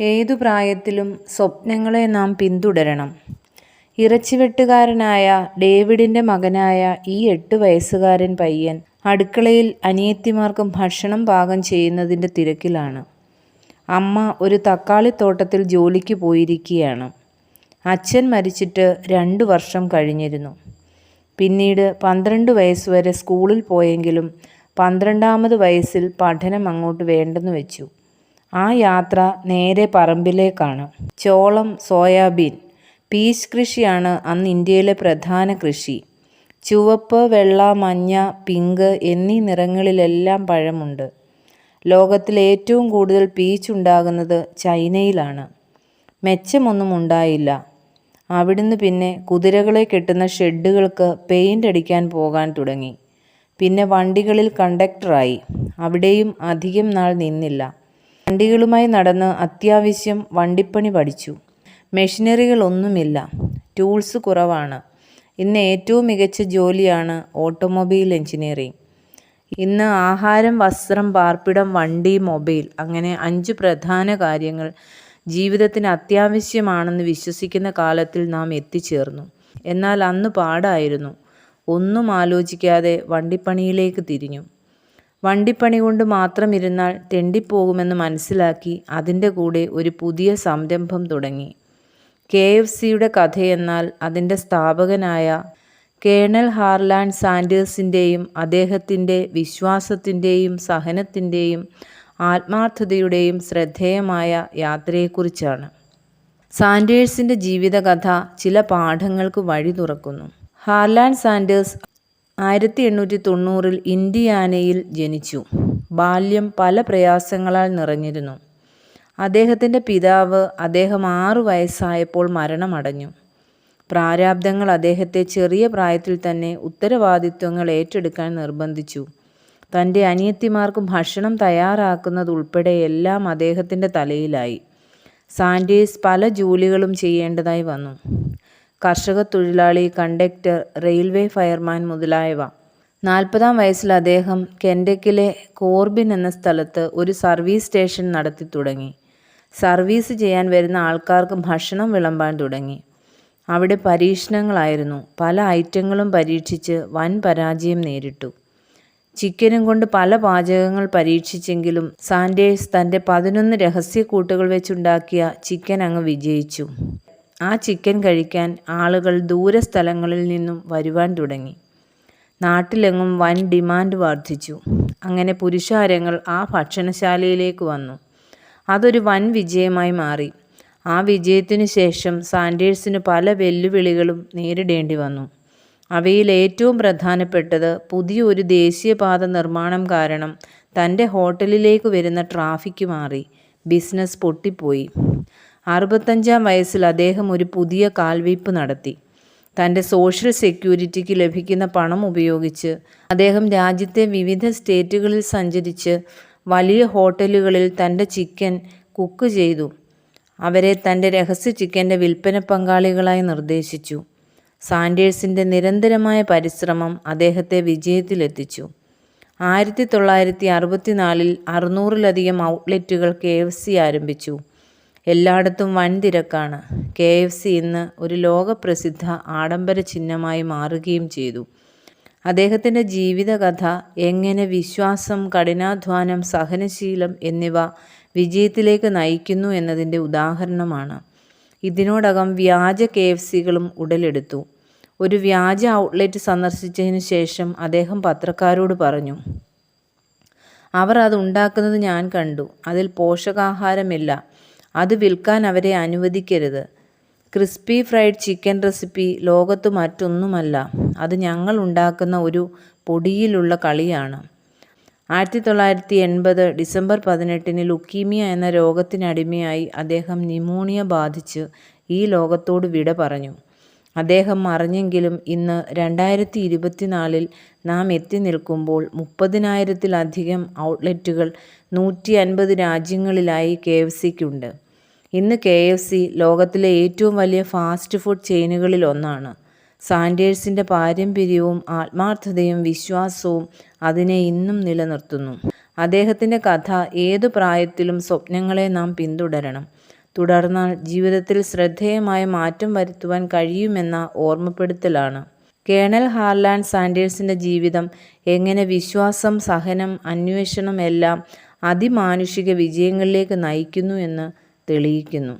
ഏതു പ്രായത്തിലും സ്വപ്നങ്ങളെ നാം പിന്തുടരണം. ഇറച്ചിവെട്ടുകാരനായ ഡേവിഡിന്റെ മകനായ ഈ എട്ട് വയസ്സുകാരൻ പയ്യൻ അടുക്കളയിൽ അനിയത്തിമാർക്കും ഭക്ഷണം പാകം ചെയ്യുന്നതിന്റെ തിരക്കിലാണ്. അമ്മ ഒരു തക്കാളിത്തോട്ടത്തിൽ ജോലിക്ക് പോയിരിക്കുകയാണ്. അച്ഛൻ മരിച്ചിട്ട് രണ്ട് വർഷം കഴിഞ്ഞിരുന്നു. പിന്നീട് പന്ത്രണ്ടു വയസ്സുവരെ സ്കൂളിൽ പോയെങ്കിലും പന്ത്രണ്ടാമത് വയസ്സിൽ പഠനം അങ്ങോട്ട് വേണ്ടെന്ന് വെച്ചു. ആ യാത്ര നേരെ പറമ്പിലേക്കാണ്. ചോളം, സോയാബീൻ, പീച്ച് കൃഷിയാണ് അന്ന് ഇന്ത്യയിലെ പ്രധാന കൃഷി. ചുവപ്പ്, വെള്ള, മഞ്ഞ, പിങ്ക് എന്നീ നിറങ്ങളിലെല്ലാം പഴമുണ്ട്. ലോകത്തിൽ ഏറ്റവും കൂടുതൽ പീച്ച് ഉണ്ടാകുന്നത് ചൈനയിലാണ്. മെച്ചമൊന്നും ഉണ്ടായില്ല. അവിടുന്ന് പിന്നെ കുതിരകളെ കെട്ടുന്ന ഷെഡുകൾക്ക് പെയിന്റ് അടിക്കാൻ പോകാൻ തുടങ്ങി. പിന്നെ വണ്ടികളിൽ കണ്ടക്ടറായി. അവിടെയും അധികം നാൾ നിന്നില്ല. വണ്ടികളുമായി നടന്ന് അത്യാവശ്യം വണ്ടിപ്പണി പഠിച്ചു. മെഷീനറികളൊന്നുമില്ല. ടൂൾസ് കുറവാണ്. ഇന്ന് ഏറ്റവും മികച്ച ജോലിയാണ് ഓട്ടോമൊബൈൽ എഞ്ചിനീയറിംഗ് ഇന്ന് ആഹാരം, വസ്ത്രം, പാർപ്പിടം, വണ്ടി, മൊബൈൽ അങ്ങനെ അഞ്ച് പ്രധാന കാര്യങ്ങൾ ജീവിതത്തിന് അത്യാവശ്യമാണെന്ന് വിശ്വസിക്കുന്ന കാലത്തിൽ നാം എത്തിച്ചേർന്നു. എന്നാൽ അന്ന് പാടായിരുന്നു. ഒന്നും ആലോചിക്കാതെ വണ്ടിപ്പണിയിലേക്ക് തിരിഞ്ഞു. വണ്ടിപ്പണി കൊണ്ട് മാത്രം ഇരുന്നാൽ തെണ്ടിപ്പോകുമെന്ന് മനസ്സിലാക്കി അതിന്റെ കൂടെ ഒരു പുതിയ സംരംഭം തുടങ്ങി. കെ. എഫ്. സിയുടെ കഥയെന്നാൽ അതിന്റെ സ്ഥാപകനായ കേണൽ ഹാർലാൻഡ് സാൻഡേഴ്സിന്റെയും അദ്ദേഹത്തിന്റെ വിശ്വാസത്തിന്റെയും സഹനത്തിന്റെയും ആത്മാർത്ഥതയുടെയും ശ്രദ്ധേയമായ യാത്രയെക്കുറിച്ചാണ്. സാൻഡേഴ്സിന്റെ ജീവിതകഥ ചില പാഠങ്ങൾക്ക് വഴി തുറക്കുന്നു. ഹാർലാൻഡ് സാൻഡേഴ്സ് ആയിരത്തിഎണ്ണൂറ്റിത്തൊണ്ണൂറിൽ ഇൻഡിയാനയിൽ ജനിച്ചു. ബാല്യം പല പ്രയാസങ്ങളാൽ നിറഞ്ഞിരുന്നു. അദ്ദേഹത്തിന്റെ പിതാവ് അദ്ദേഹം ആറു വയസ്സായപ്പോൾ മരണമടഞ്ഞു. പ്രാരാബ്ദങ്ങൾ അദ്ദേഹത്തെ ചെറിയ പ്രായത്തിൽ തന്നെ ഉത്തരവാദിത്വങ്ങൾ ഏറ്റെടുക്കാൻ നിർബന്ധിച്ചു. തന്റെ അനിയത്തിമാർക്ക് ഭക്ഷണം തയ്യാറാക്കുന്നതുൾപ്പെടെ എല്ലാം അദ്ദേഹത്തിന്റെ തലയിലായി. സാൻഡേഴ്സ് പല ജോലികളും ചെയ്യേണ്ടതായി വന്നു. കർഷകത്തൊഴിലാളി, കണ്ടക്ടർ, റെയിൽവേ ഫയർമാൻ മുതലായവ. നാൽപ്പതാം വയസ്സിൽ അദ്ദേഹം കെൻഡക്കിലെ കോർബിൻ എന്ന സ്ഥലത്ത് ഒരു സർവീസ് സ്റ്റേഷൻ നടത്തി തുടങ്ങി സർവീസ് ചെയ്യാൻ വരുന്ന ആൾക്കാർക്ക് ഭക്ഷണം വിളമ്പാൻ തുടങ്ങി. അവിടെ പരീക്ഷണങ്ങളായിരുന്നു. പല ഐറ്റങ്ങളും പരീക്ഷിച്ച് വൻ പരാജയം നേരിട്ടു. ചിക്കനും കൊണ്ട് പല പാചകങ്ങൾ പരീക്ഷിച്ചെങ്കിലും സാൻഡേഴ്സ് തന്റെ പതിനൊന്ന് രഹസ്യക്കൂട്ടുകൾ വെച്ചുണ്ടാക്കിയ ചിക്കൻ അങ്ങ് വിജയിച്ചു. ആ ചിക്കൻ കഴിക്കാൻ ആളുകൾ ദൂരസ്ഥലങ്ങളിൽ നിന്നും വരുവാൻ തുടങ്ങി. നാട്ടിലെങ്ങും വൻ ഡിമാൻഡ് വർദ്ധിച്ചു. അങ്ങനെ പുരുഷാരങ്ങൾ ആ ഭക്ഷണശാലയിലേക്ക് വന്നു. അതൊരു വൻ വിജയമായി മാറി. ആ വിജയത്തിനു ശേഷം സാൻഡേഴ്സിന് പല വെല്ലുവിളികളും നേരിടേണ്ടി വന്നു. അവയിൽ ഏറ്റവും പ്രധാനപ്പെട്ടത് പുതിയൊരു ദേശീയപാത നിർമ്മാണം കാരണം തന്റെ ഹോട്ടലിലേക്ക് വരുന്ന ട്രാഫിക് മാറി. ബിസിനസ് പൊട്ടിപ്പോയി. അറുപത്തഞ്ചാം വയസ്സിൽ അദ്ദേഹം ഒരു പുതിയ കാൽവയ്പ് നടത്തി. തന്റെ സോഷ്യൽ സെക്യൂരിറ്റിക്ക് ലഭിക്കുന്ന പണം ഉപയോഗിച്ച് അദ്ദേഹം രാജ്യത്തെ വിവിധ സ്റ്റേറ്റുകളിൽ സഞ്ചരിച്ച് വലിയ ഹോട്ടലുകളിൽ തന്റെ ചിക്കൻ കുക്ക് ചെയ്തു അവരെ തന്റെ രഹസ്യ ചിക്കന്റെ വിൽപ്പന പങ്കാളികളായി നിർദ്ദേശിച്ചു. സാൻഡേഴ്സിന്റെ നിരന്തരമായ പരിശ്രമം അദ്ദേഹത്തെ വിജയത്തിലെത്തിച്ചു. ആയിരത്തി തൊള്ളായിരത്തി അറുപത്തിനാലിൽ അറുന്നൂറിലധികം ഔട്ട്ലെറ്റുകൾ കെ. എഫ്. സി ആരംഭിച്ചു. എല്ലായിടത്തും വൻ തിരക്കാണ്. കെ. എഫ്. സി ഇന്ന് ഒരു ലോകപ്രസിദ്ധ ആഡംബര ചിഹ്നമായി മാറുകയും ചെയ്തു. അദ്ദേഹത്തിന്റെ ജീവിതകഥ എങ്ങനെ വിശ്വാസം, കഠിനാധ്വാനം, സഹനശീലം എന്നിവ വിജയത്തിലേക്ക് നയിക്കുന്നു എന്നതിന്റെ ഉദാഹരണമാണ്. ഇതിനോടകം വ്യാജ കെ. എഫ്. സികളും ഉടലെടുത്തു. ഒരു വ്യാജ ഔട്ട്ലെറ്റ് സന്ദർശിച്ചതിന് ശേഷം അദ്ദേഹം പത്രക്കാരോട് പറഞ്ഞു. അവർ അത് ഉണ്ടാക്കുന്നത് ഞാൻ കണ്ടു. അതിൽ പോഷകാഹാരമില്ല. അത് വിൽക്കാൻ അവരെ അനുവദിക്കരുത്. ക്രിസ്പി ഫ്രൈഡ് ചിക്കൻ റെസിപ്പി ലോകത്ത് മറ്റൊന്നുമല്ല. അത് ഞങ്ങൾ ഉണ്ടാക്കുന്ന ഒരു പൊടിയിലുള്ള കളിയാണ്. ആയിരത്തി തൊള്ളായിരത്തി എൺപത് ഡിസംബർ പതിനെട്ടിന് ലുക്കീമിയ എന്ന രോഗത്തിനടിമയായി അദ്ദേഹം ന്യൂമോണിയ ബാധിച്ച് ഈ ലോകത്തോട് വിട പറഞ്ഞു. അദ്ദേഹം മറിഞ്ഞെങ്കിലും ഇന്ന് രണ്ടായിരത്തി ഇരുപത്തിനാലിൽ നാം എത്തി നിൽക്കുമ്പോൾ മുപ്പതിനായിരത്തിലധികം ഔട്ട്ലെറ്റുകൾ നൂറ്റി അൻപത് രാജ്യങ്ങളിലായി കെ. എഫ്. സിക്കുണ്ട്. ഇന്ന് കെ. എഫ്. സി ലോകത്തിലെ ഏറ്റവും വലിയ ഫാസ്റ്റ് ഫുഡ് ചെയിനുകളിൽ ഒന്നാണ് സാൻഡേഴ്സിന്റെ പാരമ്പര്യവും ആത്മാർത്ഥതയും വിശ്വാസവും അതിനെ ഇന്നും നിലനിർത്തുന്നു. അദ്ദേഹത്തിന്റെ കഥ ഏതു പ്രായത്തിലും സ്വപ്നങ്ങളെ നാം പിന്തുടരണം തുടർന്നാൽ ജീവിതത്തിൽ ശ്രദ്ധേയമായ മാറ്റം വരുത്തുവാൻ കഴിയുമെന്ന ഓർമ്മപ്പെടുത്തലാണ് കേണൽ ഹാർലാൻഡ് സാൻഡേഴ്സിന്റെ ജീവിതം എങ്ങനെ വിശ്വാസം സഹനം അന്വേഷണം എല്ലാം അതിമാനുഷിക വിജയങ്ങളിലേക്ക് നയിക്കുന്നു എന്ന് തെളിയിക്കുന്നു.